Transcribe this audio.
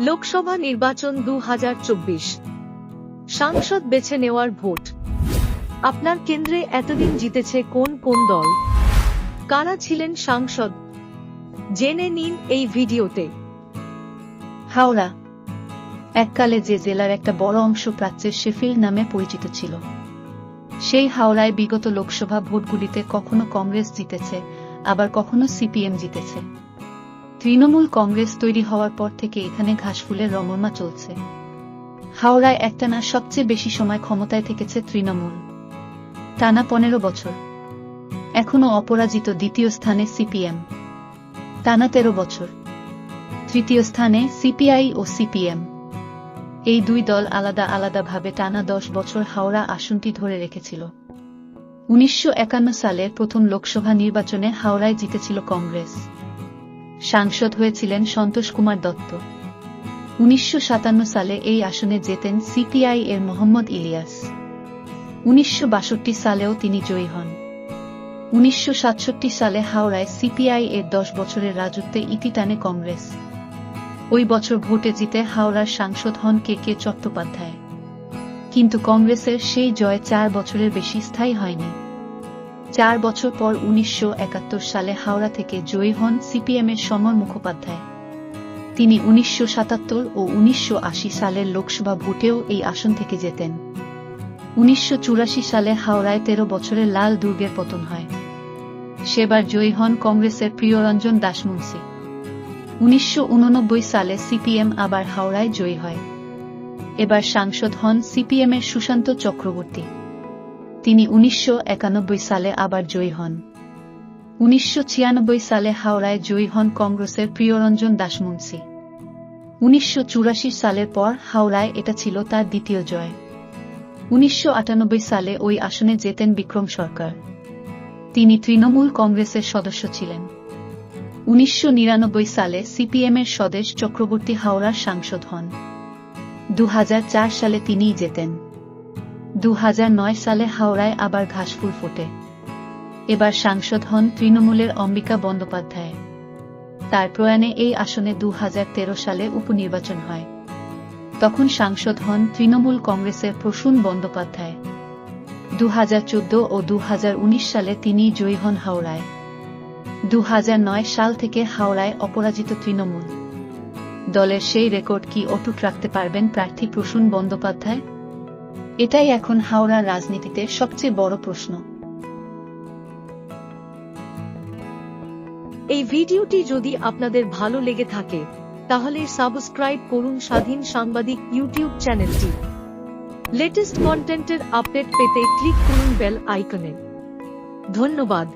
লোকসভা নির্বাচন দু সাংসদ বেছে নেওয়ার ভোট। আপনার কেন্দ্রে এতদিন জিতেছে কোন কোন দল? কারা ছিলেন সাংসদ? জেনে নিন এই ভিডিওতে। হাওড়া। এককালে যে জেলার একটা বড় অংশ প্রাচ্যের শেফিল্ড নামে পরিচিত ছিল। সেই হাওড়ায় বিগত লোকসভা ভোটগুলিতে কখনো কংগ্রেস জিতেছে, আবার কখনো সিপিএম জিতেছে। তৃণমূল কংগ্রেস তৈরি হওয়ার পর থেকে এখানে ঘাসফুলের রমরমা চলছে। হাওড়ায় একটানা সবচেয়ে বেশি সময় ক্ষমতায় থেকেছে তৃণমূল। টানা পনেরো বছর। এখনও অপরাজিত দ্বিতীয় স্থানে সিপিএম। টানা তেরো বছর। তৃতীয় স্থানে সিপিআই ও সিপিএম। এই দুই দল আলাদা আলাদাভাবে টানা দশ বছর হাওড়া আসনটি ধরে রেখেছিল। উনিশশো একান্ন সালের প্রথম লোকসভা নির্বাচনে হাওড়ায় জিতেছিল কংগ্রেস। সাংসদ হয়েছিলেন সন্তোষ কুমার দত্ত। উনিশশো সাতান্ন সালে এই আসনে জেতেন সিপিআই এর মোহাম্মদ ইলিয়াস। উনিশশো বাষট্টি সালেও তিনি জয়ী হন। উনিশশো সাতষট্টি সালে হাওড়ায় সিপিআই এর দশ বছরের রাজত্বে ইতি টানে কংগ্রেস। ওই বছর ভোটে জিতে হাওড়ার সাংসদ হন কে কে চট্টোপাধ্যায়। কিন্তু কংগ্রেসের সেই জয় চার বছরের বেশি স্থায়ী হয়নি। চার বছর পর উনিশশো একাত্তর সালে হাওড়া থেকে জয়ী হন সিপিএম এর সমর মুখোপাধ্যায়। তিনি উনিশশো সাতাত্তর ও উনিশশো আশি সালের লোকসভা ভোটেও এই আসন থেকে যেতেন উনিশশো চুরাশি সালে হাওড়ায় তেরো বছরের লাল দুর্গের পতন হয়। সেবার জয়ী হন কংগ্রেসের প্রিয়রঞ্জন দাসমুন্সি উনিশশো উননব্বই সালে সিপিএম আবার হাওড়ায় জয়ী হয়। এবার সাংসদ হন সিপিএমের সুশান্ত চক্রবর্তী। তিনি উনিশশো একানব্বই সালে আবার জয়ী হন। উনিশশো ছিয়ানব্বই সালে হাওড়ায় জয়ী হন কংগ্রেসের প্রিয়রঞ্জন দাসমুন্সি উনিশশো সালের পর হাওড়ায় এটা ছিল তার দ্বিতীয় জয়। উনিশশো আটানব্বই সালে ওই আসনে জেতেন বিক্রম সরকার। তিনি তৃণমূল কংগ্রেসের সদস্য ছিলেন। উনিশশো নিরানব্বই সালে সিপিএমের স্বদেশ চক্রবর্তী হাওড়ার সাংসদ হন। দু হাজার চার সালে তিনিই জেতেন। দু হাজার নয় সালে হাওড়ায় আবার ঘাসফুল ফোটে। এবার সাংসদ হন তৃণমূলের অম্বিকা বন্দ্যোপাধ্যায়। তার প্রয়াণে এই আসনে দু হাজার তেরো সালে উপনির্বাচন হয়। তখন সাংসদ হন তৃণমূল কংগ্রেসের প্রসূন বন্দ্যোপাধ্যায়। দু হাজার চোদ্দ ও দু হাজার উনিশ সালে তিনি জয়ী হন হাওড়ায়। দু হাজার নয় সাল থেকে হাওড়ায় অপরাজিত তৃণমূল। দলের সেই রেকর্ড কি অটুট রাখতে পারবেন প্রার্থী প্রসূন বন্দ্যোপাধ্যায়? এটাই এখন হাওড়ার রাজনীতিতে সবচেয়ে বড় প্রশ্ন। এই ভিডিওটি যদি আপনাদের ভালো লেগে থাকে, তাহলে সাবস্ক্রাইব করুন স্বাধীন সাংবাদিক ইউটিউব চ্যানেলটি। লেটেস্ট কন্টেন্টের আপডেট পেতে ক্লিক করুন বেল আইকনে। ধন্যবাদ।